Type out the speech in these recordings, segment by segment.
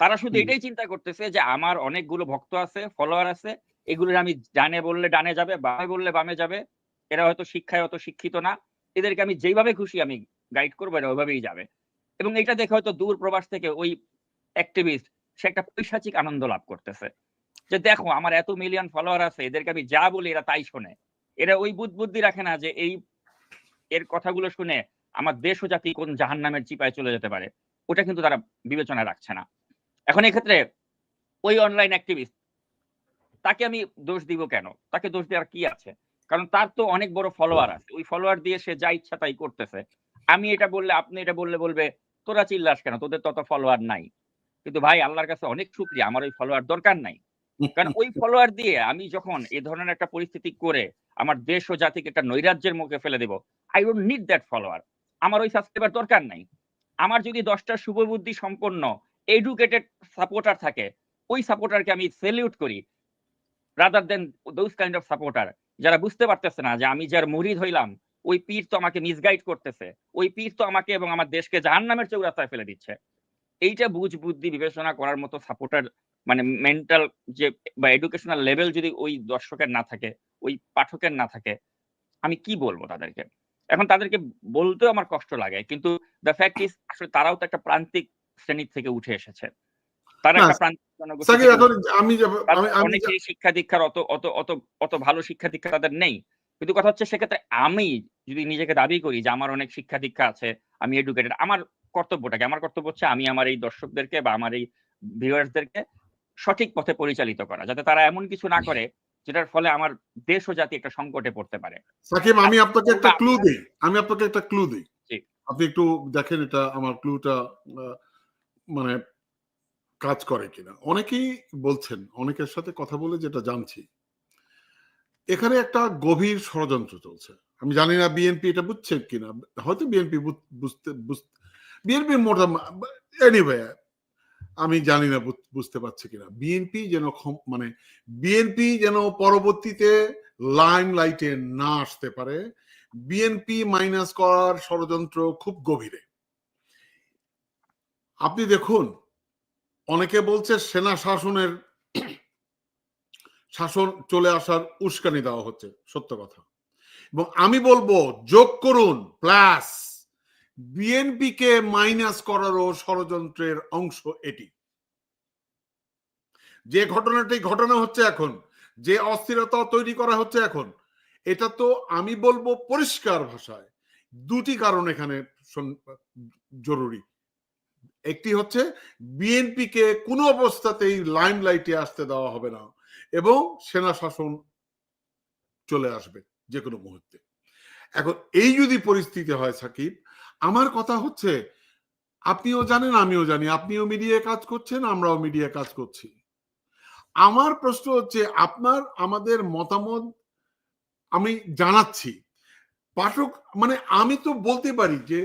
তারা শুধু এটাই চিন্তা করতেছে যে আমার অনেকগুলো ভক্ত আছে ফলোয়ার আছে এগুলোর আমি ডানে বললে ডানে যাবে বামে বললে বামে যাবে। এরা হয়তো শিক্ষায় অত শিক্ষিত না। এদেরকে আমি যেইভাবে খুশি আমি গাইড করব এরা ওইভাবেই যাবে। এবং এটা দেখে হয়তো দূর প্রবাস থেকে ওই অ্যাক্টিভিস্ট সে একটা পৈশাচিক আনন্দ লাভ করতেছে। যে দেখো আমার এত মিলিয়ন ফলোয়ার আছে এদেরকে আমি যা বলি এরা তাই শোনে। এরা ওই বুদ্ধ বুদ্ধি রাখে না যে এই এর কথাগুলো শুনে আমার দেশ ও জাতি কোন জাহান নামের চিপায় চলে যেতে পারে। ওটা কিন্তু তারা বিবেচনা রাখছে না। এখন এক্ষেত্রে ওই অনলাইন অ্যাক্টিভিস্ট তাকে আমি দোষ দিব কেন? তাকে দোষ দেওয়ার কি আছে? কারণ তার তো অনেক বড় ফলোয়ার আছে। ওই ফলোয়ার দিয়ে সে যা ইচ্ছা তাই করতেছে। আমি এটা বললে, আপনি এটা বললে বলবে, তোরা চিল্লাস কেন? তোদের তত ফলোয়ার নাই। কিন্তু ভাই, আল্লাহর কাছে অনেক শুক্রিয়া। আমার ওই ফলোয়ার দরকার নাই। কারণ ওই ফলোয়ার দিয়ে আমি যখন এ ধরনের একটা পরিস্থিতি করে আমার দেশ ও জাতিকে একটা নৈরাজ্যের মুখে ফেলে দেব I don't need that follower আমার ওই সাবস্ক্রাইবার দরকার নাই। আমার যদি দশটা শুভবুদ্ধি সম্পন্ন এডুকেটেড সাপোর্টার থাকে, ওই সাপোর্টারকে আমি সেলিউট করি rather than those kind of supporter যারা বুঝতে পারতেছে না যে আমি যার মুরিদ হইলাম ওই পীর তো আমাকে মিসগাইড করতেছে, ওই পীর তো আমাকে এবং আমার দেশকে জাহান নামের চৌরাস্তায় ফেলে দিচ্ছে। এইটা বুঝ, বুদ্ধি, বিবেচনা করার মতো সাপোর্টার মানে মেন্টাল যে, বা এডুকেশনাল লেভেল যদি ওই দর্শকের না থাকে, ওই পাঠকের না থাকে, আমি কি বলব তাদেরকে? এখন তাদেরকে বলতেও আমার কষ্ট লাগে, কিন্তু দ্য ফ্যাক্ট ইজ আসলে তারাও তো একটা প্রান্তিক শ্রেণি থেকে উঠে এসেছে। তারা একটা প্রান্তিক শিক্ষা দীক্ষার অত অত অত অত ভালো শিক্ষা দীক্ষা তাদের নেই। কিন্তু কথা হচ্ছে সেক্ষেত্রে আমি যদি নিজেকে দাবি করি যে আমার অনেক শিক্ষা দীক্ষা আছে আমি এডুকেটেড আমার কর্তব্যটাকে আমার কর্তব্য হচ্ছে আমি আমার এই দর্শকদেরকে বা আমার এই ভিউয়ার্সদেরকে সঠিক পথে পরিচালিত করা যাতে তারা এমন কিছু না করে যেটার ফলে আমার দেশ ও জাতি একটা সংকটে পড়তে পারে। সাকিব আমি আপনাকে একটা ক্লু দিই। আমি আপনাকে একটা ক্লু দিই। আপনি একটু দেখেন এটা আমার ক্লুটা মানে কাজ করে কিনা। অনেকেই বলছেন, অনেকের সাথে কথা বলে যেটা জানছি। এখানে একটা গভীর ষড়যন্ত্র চলছে। আমি জানি না বিএনপি এটা বুঝছে কিনা। হয়তো বিএনপি বুঝতে বিএনপির মোটা এনিওয়ে আমি জানি না বুঝতে পারছি কিনা। বিএনপি যেন মানে বিএনপি যেন পরবর্তীতে লাইম লাইটে না আসতে পারে, বিএনপি মাইনাস করার ষড়যন্ত্র খুব গভীরে। আপনি দেখুন, অনেকে বলছে সেনা শাসনের শাসন চলে আসার উস্কানি দেওয়া হচ্ছে, সত্য কথা। এবং আমি বলব, যোগ করুন, প্লাস বিএনপিকে মাইনাস করারও ষড়যন্ত্রের অংশ এটি। যে ঘটনাটি ঘটনা হচ্ছে এখন, যে অস্থিরতা তৈরি করা হচ্ছে এখন, এটা তো আমি বলব পরিষ্কার ভাষায়। দুটি কারণ এখানে জরুরি। একটি হচ্ছে বিএনপিকে কোনো অবস্থাতেই লাইম লাইটে আসতে দেওয়া হবে না এবং সেনা শাসন চলে আসবে যে কোনো মুহূর্তে। এখন এই যদি পরিস্থিতি হয় সাকিব, আমার কথা হচ্ছে আপনিও জানেন, আমিও জানি, আপনিও মিডিয়ায় কাজ করছেন, আমরাও মিডিয়ায় কাজ করছি। আমার প্রশ্ন হচ্ছে আপনার, আমাদের মতামত আমি জানাচ্ছি। পাঠক মানে আমি তো বলতে পারি যে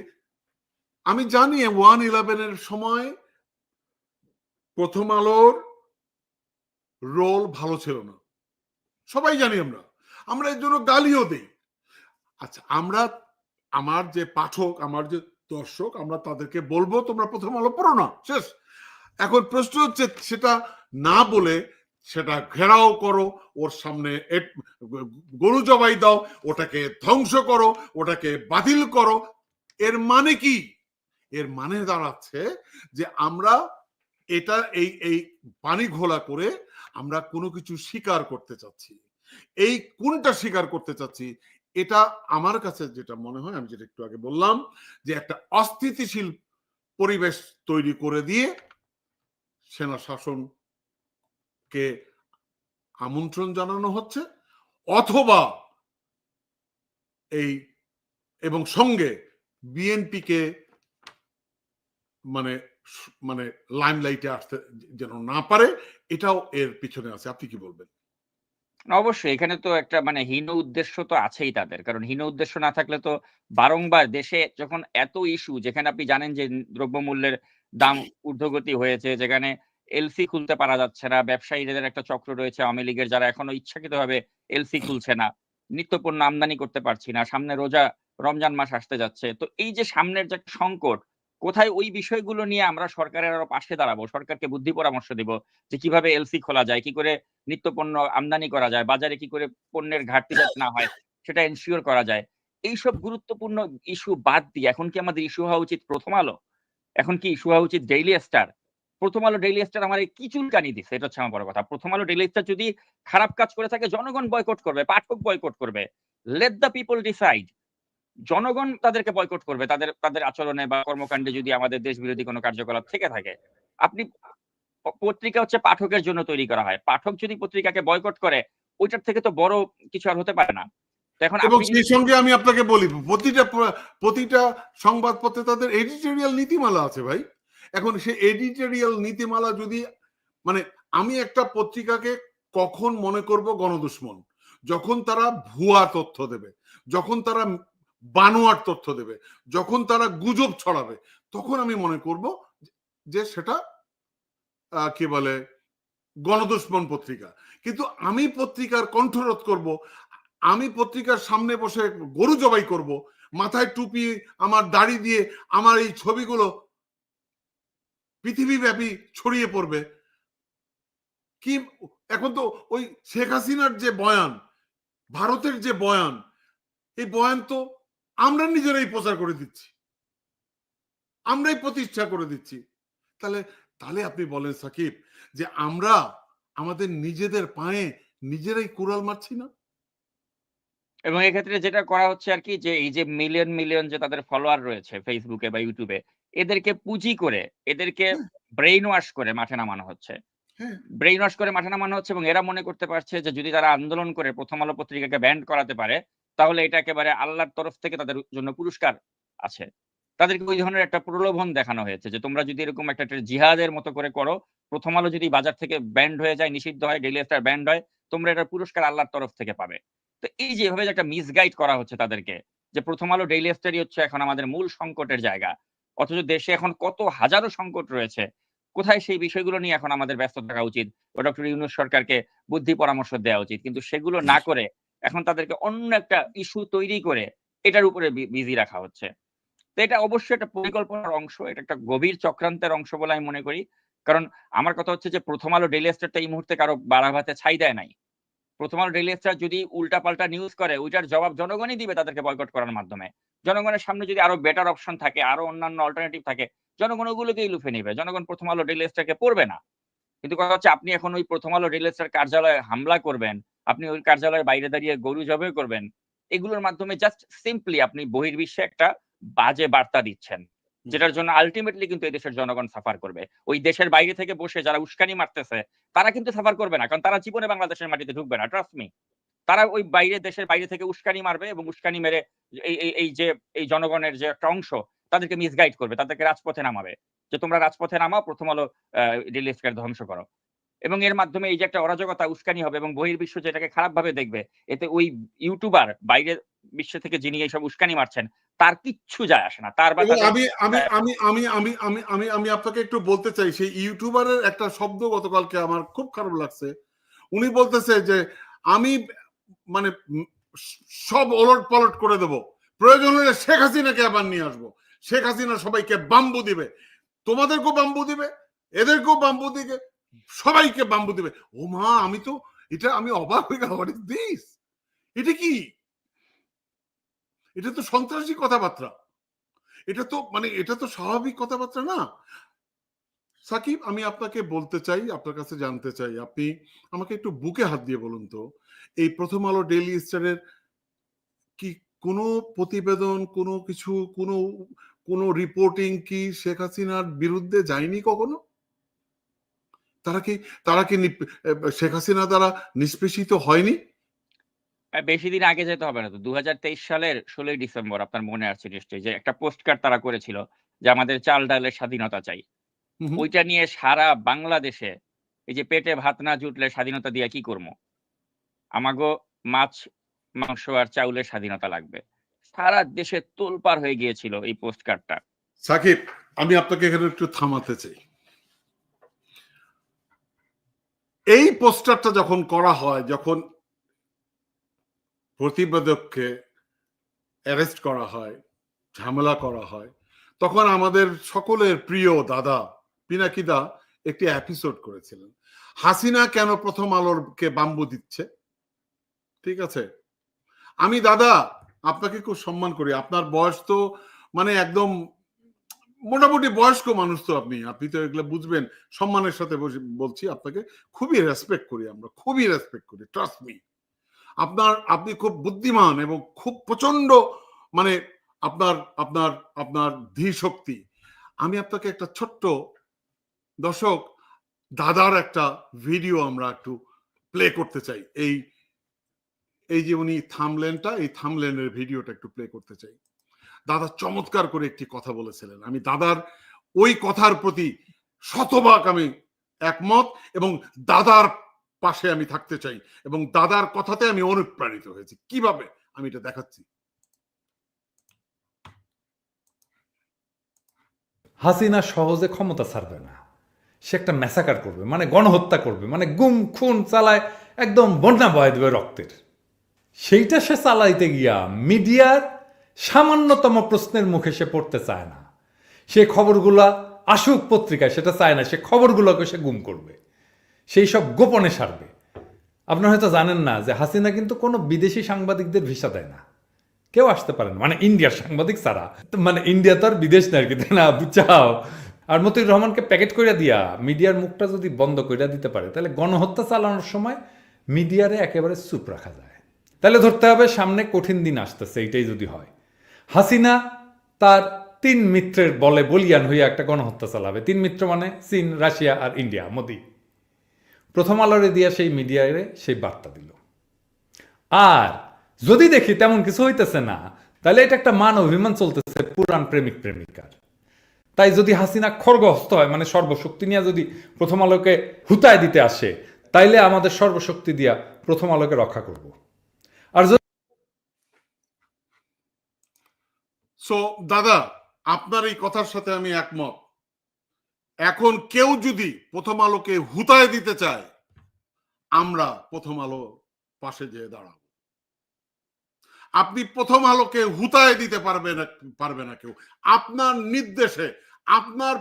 আমি জানি ওয়ান ইলেভেনের সময় প্রথম আলোর রোল ভালো ছিল না। সবাই জানি আমরা। আমরা এর জন্য গালিও দিই। আচ্ছা আমরা, আমার যে পাঠক, আমার যে দর্শক, আমরা তাদেরকে বলব, তোমরা প্রথম আলো পড়ো না, শেষ। এখন প্রশ্ন হচ্ছে, সেটা না বলে সেটা ঘেরাও করো, ওর সামনে গরু জবাই দাও, ওটাকে ধ্বংস করো, ওটাকে বাতিল করো। এর মানে কি? এর মানে দাঁড়াচ্ছে যে আমরা এটা এই এই পানি ঘোলা করে আমরা কোনো কিছু স্বীকার করতে চাচ্ছি। এই কোনটা স্বীকার করতে চাচ্ছি, এটা আমার কাছে যেটা মনে হয়, আমি যেটা একটু আগে বললাম, যে একটা অস্থিতিশীল পরিবেশ তৈরি করে দিয়ে সেনা শাসনকে আমন্ত্রণ জানানো হচ্ছে, অথবা এই এবং সঙ্গে বিএনপিকে মানে মানে লাইমলাইটে আসতে যেন না পারে, এটাও এর পিছনে আছে। আপনি কি বলবেন? অবশ্যই, এখানে তো একটা মানে হীন উদ্দেশ্য তো আছেই তাদের। কারণ হীন উদ্দেশ্য না থাকলে তো বারংবার দেশে যখন এত ইস্যু যেখানে আপনি জানেন যে দ্রব্যমূল্যের দাম ঊর্ধ্বগতি হয়েছে, যেখানে এলসি খুলতে পারা যাচ্ছে না, ব্যবসায়ীদের একটা চক্র রয়েছে, আওয়ামী লীগের যারা এখনও ইচ্ছাকৃতভাবে এলসি খুলছে না, নিত্যপণ্য আমদানি করতে পারছি না, সামনে রোজা, রমজান মাস আসতে যাচ্ছে। তো এই যে সামনের যে সংকট কোথায় ওই বিষয়গুলো নিয়ে আমরা সরকারের আরও পাশে দাঁড়াবো? সরকারকে বুদ্ধি পরামর্শ দিব যে কীভাবে এলসি খোলা যায়? কি করে নিত্য পণ্য আমদানি করা যায়? বাজারে কি করে পণ্যের ঘাটতি যাতে না হয়, সেটা এনশিওর করা যায়। এইসব গুরুত্বপূর্ণ ইস্যু বাদ দিয়ে এখন কি আমাদের ইস্যু হওয়া উচিত? প্রথম আলো? এখন কি ইস্যু হওয়া উচিত ডেইলি স্টার প্রথম আলো ডেইলি স্টার আমার কি চুলকানি দিচ্ছে এটা হচ্ছে আমার বড় কথা। প্রথম আলো ডেইলি স্টার যদি খারাপ কাজ করে থাকে, জনগণ বয়কট করবে, পাঠক বয়কট করবে। লেট দ্য পিপল ডিসাইড জনগণ তাদেরকে বয়কট করবে তাদের তাদের আচরণে বা কর্মকাণ্ডে যদি আমাদের দেশ বিরোধী কোনো কার্যকলাপ থেকে থাকে। আপনি পত্রিকা হচ্ছে পাঠকের জন্য তৈরি করা হয়। পাঠক যদি পত্রিকাকে বয়কট করে ওইটার থেকে তো বড় কিছু আর হতে পারে না। এখন এবং সেই সঙ্গে আমি আপনাকে বলি প্রতিটা প্রতিটা সংবাদপত্রে তাদের এডিটোরিয়াল নীতিমালা আছে ভাই। এখন সে এডিটোরিয়াল নীতিমালা যদি মানে আমি একটা পত্রিকাকে কখন মনে করব গণদুশ্মন? যখন তারা ভুয়া তথ্য দেবে যখন তারা বানোয়ার তথ্য দেবে। যখন তারা গুজব ছড়াবে, তখন আমি মনে করব যে সেটা কি বলে, গণদুশ্মন পত্রিকা। কিন্তু আমি পত্রিকার কণ্ঠরোধ করব, আমি পত্রিকার সামনে বসে গরু জবাই করব, মাথায় টুপি আমার দাড়ি দিয়ে আমার এই ছবিগুলো পৃথিবীব্যাপী ছড়িয়ে পড়বে। কি, এখন তো ওই শেখ হাসিনার যে বয়ান, ভারতের যে বয়ান, এই বয়ান তো আমরা নিজেরাই প্রচার করে দিচ্ছি। আমরাই প্রতিষ্ঠা করে দিচ্ছি। তাহলে তাহলে আপনি বলেন সাকিব যে আমরা আমাদের নিজেদের পায়ে নিজেরাই কুড়াল মারছি না? এবং এক্ষেত্রে যেটা করা হচ্ছে আর কি যে এই যে মিলিয়ন মিলিয়ন যে তাদের ফলোয়ার রয়েছে ফেসবুকে বা ইউটিউবে এদেরকে পুঁজি করে এদেরকে ব্রেইন ওয়াশ করে মাঠে নামানো হচ্ছে। হ্যাঁ। ব্রেইন ওয়াশ করে মাঠে নামানো হচ্ছে এবং এরা মনে করতে পারছে যে যদি তারা আন্দোলন করে প্রথম আলো পত্রিকাকে ব্যান্ড করাতে পারে তাহলে এটা একেবারে আল্লাহর তরফ থেকে তাদের জন্য পুরস্কার আছে। তাদেরকে ওই ধরনের একটা প্রলোভন দেখানো হয়েছে যে তোমরা যদি এরকম একটা জিহাদের মতো করে করো প্রথম আলো যদি বাজার থেকে ব্যান্ড হয়ে যায় নিষিদ্ধ হয় ডেইলি স্টার ব্যান্ড হয় তোমরা এটার পুরস্কার আল্লাহর তরফ থেকে পাবে। তো এই যে এভাবে একটা মিসগাইড করা হচ্ছে তাদেরকে যে প্রথম আলো ডেইলি স্টারই হচ্ছে এখন আমাদের মূল সংকটের জায়গা অথচ দেশে এখন কত হাজারো সংকট রয়েছে কোথায় সেই বিষয়গুলো নিয়ে এখন আমাদের ব্যস্ত থাকা উচিত? ও ডক্টর ইউনুস সরকারকে বুদ্ধি পরামর্শ দেওয়া উচিত। কিন্তু সেগুলো না করে এখন তাদেরকে অন্য একটা ইস্যু তৈরি করে এটার উপরে বিজি রাখা হচ্ছে। তো এটা অবশ্যই একটা পরিকল্পনার অংশ, এটা একটা গভীর চক্রান্তের অংশ বলে আমি মনে করি। কারণ আমার কথা হচ্ছে যে, প্রথম আলো ডেইলি স্টারটা এই মুহূর্তে কারও বাড়া ভাতে ছাই দেয় নাই। প্রথম আলো ডেইলি স্টার যদি উল্টাপাল্টা নিউজ করে, ওইটার জবাব জনগণই দিবে তাদেরকে বয়কট করার মাধ্যমে। জনগণের সামনে যদি আরও বেটার অপশন থাকে, আরও অন্যান্য অল্টারনেটিভ থাকে, জনগণ ওগুলোকেই লুফে নিবে। জনগণ প্রথম আলো ডেইলি স্টারকে পড়বে না। কিন্তু কথা হচ্ছে, আপনি এখন ওই প্রথম আলো ডেইলি স্টার কার্যালয়ে হামলা করবেন আপনি ওই কার্যালয়ের বাইরে দাঁড়িয়ে গরু জবে করবেন এগুলোর মাধ্যমে জাস্ট সিম্পলি আপনি বহির্বিশ্বে একটা বাজে বার্তা দিচ্ছেন যেটার জন্য আলটিমেটলি কিন্তু এই দেশের জনগণ সাফার করবে। ওই দেশের বাইরে থেকে বসে যারা উস্কানি মারতেছে তারা কিন্তু সাফার করবে না কারণ তারা জীবনে বাংলাদেশের মাটিতে ঢুকবে না ট্রাস্ট মি তারা ওই বাইরে দেশের বাইরে থেকে উস্কানি মারবে এবং উস্কানি মেরে এই এই- এই যে এই জনগণের যে একটা অংশ তাদেরকে মিসগাইড করবে তাদেরকে রাজপথে নামাবে। যে তোমরা রাজপথে নামাও প্রথম আলো রিলিজকে ধ্বংস করো। এবং এর মাধ্যমে এই যে একটা অরাজকতা উস্কানি হবে এবং বহির্বিশ্ব যেটাকে খারাপ ভাবে দেখবে এতে ওই ইউটিউবার বাইরের বিশ্ব থেকে যিনি এইসব উস্কানি মারছেন তার কিচ্ছু যায় আসে না। তার আমি আমি আমি আমি আমি আমি আমি আমি আপনাকে একটু বলতে চাই সেই ইউটিউবারের একটা শব্দ গতকালকে আমার খুব খারাপ লাগছে। উনি বলতেছে যে আমি মানে সব ওলট পালট করে দেব। প্রয়োজন হলে শেখ হাসিনাকে আবার নিয়ে আসব। শেখ হাসিনা সবাইকে বাম্বু দিবে। তোমাদেরকেও বাম্বু দিবে এদেরকেও বাম্বু দিবে। সবাইকে বাম্বু দিবে। ও মা, আমি তো, এটা আমি অবাক হয়ে ইজ দিস এটা কি? এটা তো সন্ত্রাসী কথাবার্তা। এটা তো মানে এটা তো স্বাভাবিক কথাবার্তা না। সাকিব, আমি আপনাকে বলতে চাই, আপনার কাছে জানতে চাই, আপনি আমাকে একটু বুকে হাত দিয়ে বলুন তো, এই প্রথম আলো ডেইলি স্টারের কি কোনো প্রতিবেদন, কোনো কিছু, কোনো কোনো রিপোর্টিং কি শেখ হাসিনার বিরুদ্ধে যায়নি কখনো? তারা কি তারা কি শেখ হাসিনা দ্বারা নিষ্পেষিত হয়নি? বেশি দিন আগে যেতে হবে না তো। দু হাজার তেইশ সালের ষোলোই ডিসেম্বর আপনার মনে আছে নিশ্চয়ই যে একটা পোস্ট কার্ড তারা করেছিল যে আমাদের চাল ডালের স্বাধীনতা চাই। ওইটা নিয়ে সারা বাংলাদেশে এই যে পেটে ভাত না জুটলে স্বাধীনতা দিয়ে কি করব? আমাগো মাছ মাংস আর চাউলের স্বাধীনতা লাগবে। সারা দেশে তোলপার হয়ে গিয়েছিল এই পোস্ট কার্ডটা সাকিব আমি আপনাকে এখানে একটু থামাতে চাই। এই পোস্টারটা যখন করা হয়, যখন প্রতিবেদককে অ্যারেস্ট করা হয়, ঝামেলা করা হয়, তখন আমাদের সকলের প্রিয় দাদা পিনাকিদা একটি এপিসোড করেছিলেন। হাসিনা কেন প্রথম আলোরকে বাম্বু দিচ্ছে? ঠিক আছে? আমি দাদা, আপনাকে খুব সম্মান করি। আপনার বয়স তো মানে একদম মোটামুটি বয়স্ক মানুষ তো আপনি। আপনি তো এগুলো বুঝবেন। সম্মানের সাথে বলছি আপনাকে, খুবই রেসপেক্ট করি আমরা, খুবই রেসপেক্ট করি ট্রাস্ট মি আপনার, আপনি খুব বুদ্ধিমান এবং খুব প্রচণ্ড মানে আপনার আপনার আপনার ধী শক্তি আমি আপনাকে একটা ছোট্ট দর্শক, দাদার একটা ভিডিও আমরা একটু প্লে করতে চাই। এই এই যে উনি থামলেনটা, এই থামলেনের ভিডিওটা একটু প্লে করতে চাই। দাদা চমৎকার করে একটি কথা বলেছিলেন। আমি দাদার ওই কথার প্রতি শতভাগ আমি একমত এবং দাদার পাশে আমি থাকতে চাই এবং দাদার কথাতে আমি অনুপ্রাণিত হয়েছি। কীভাবে? আমি এটা দেখাচ্ছি। হাসিনা সহজে ক্ষমতা ছাড়বে না। সে একটা ম্যাসাকার করবে মানে গণহত্যা করবে মানে গুম, খুন, চালায়, একদম বন্যা বয় দেবে রক্তের। সেইটা সে চালাইতে গিয়া মিডিয়ার সামান্যতম প্রশ্নের মুখে সে পড়তে চায় না। সে খবরগুলা আসুক পত্রিকায়, সেটা চায় না, সে খবরগুলোকে সে গুম করবে। সেই সব গোপনে সারবে। আপনারা হয়তো জানেন না যে হাসিনা কিন্তু কোনো বিদেশি সাংবাদিকদের ভিসা দেয় না। কেউ আসতে পারে না। মানে ইন্ডিয়ার সাংবাদিক ছাড়া। মানে ইন্ডিয়া তো আর বিদেশ না আর কি না? বুঝাও আর মতিউর রহমানকে প্যাকেট করে দিয়া, মিডিয়ার মুখটা যদি বন্ধ করে দিতে পারে, তাহলে গণহত্যা চালানোর সময় মিডিয়ারে একেবারে চুপ রাখা যায়। তাহলে ধরতে হবে সামনে কঠিন দিন আসতেছে, এইটাই যদি হয়। হাসিনা তার তিন মিত্রের বলে বলিয়ান হইয়া একটা গণহত্যা চালাবে। তিন মিত্র মানে চীন, রাশিয়া আর ইন্ডিয়া, মোদি। প্রথম আলোরে দিয়া সেই মিডিয়ারে সেই বার্তা দিল। আর যদি দেখি তেমন কিছু হইতেছে না, তাহলে এটা একটা মান অভিমান চলতেছে পুরাণ প্রেমিক প্রেমিকার। তাই যদি হাসিনা খড়গহস্ত হয় মানে সর্বশক্তি নিয়ে যদি প্রথম আলোকে হুতায় দিতে আসে, তাইলে আমাদের সর্বশক্তি দিয়া প্রথম আলোকে রক্ষা করব আর যদি সো দাদা, আপনার এই কথার সাথে আমি একমত। এখন কেউ যদি প্রথম আলোকে হুতায় দিতে চায়, আমরা প্রথম আলো পাশে যেয়ে দাঁড়াব। আপনি প্রথম আলোকে হুতায় দিতে পারবে না পারবে না কেউ। আপনার নির্দেশে, আপনার,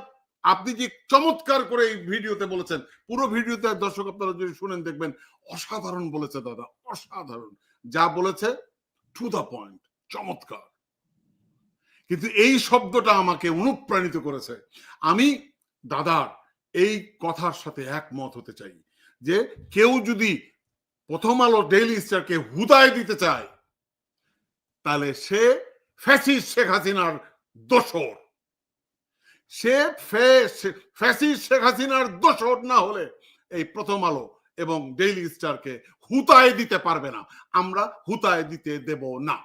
আপনি যে চমৎকার করে এই ভিডিওতে বলেছেন, পুরো ভিডিওতে দর্শক আপনারা যদি শুনেন, দেখবেন অসাধারণ বলেছে দাদা, অসাধারণ। যা বলেছে টু দা পয়েন্ট চমৎকার। কিন্তু এই শব্দটা আমাকে অনুপ্রাণিত করেছে। আমি, দাদার এই কথার সাথে একমত হতে চাই যে কেউ যদি প্রথম আলো ডেইলি স্টারকে হুদায় দিতে চায়, তাহলে সে ফ্যাসিস শেখ হাসিনার দোসর সে ফ্যাসিস শেখ হাসিনার দোসর না হলে এই প্রথম আলো এবং ডেইলি স্টারকে হুতায় দিতে পারবে না। আমরা হুতায় দিতে দেব না।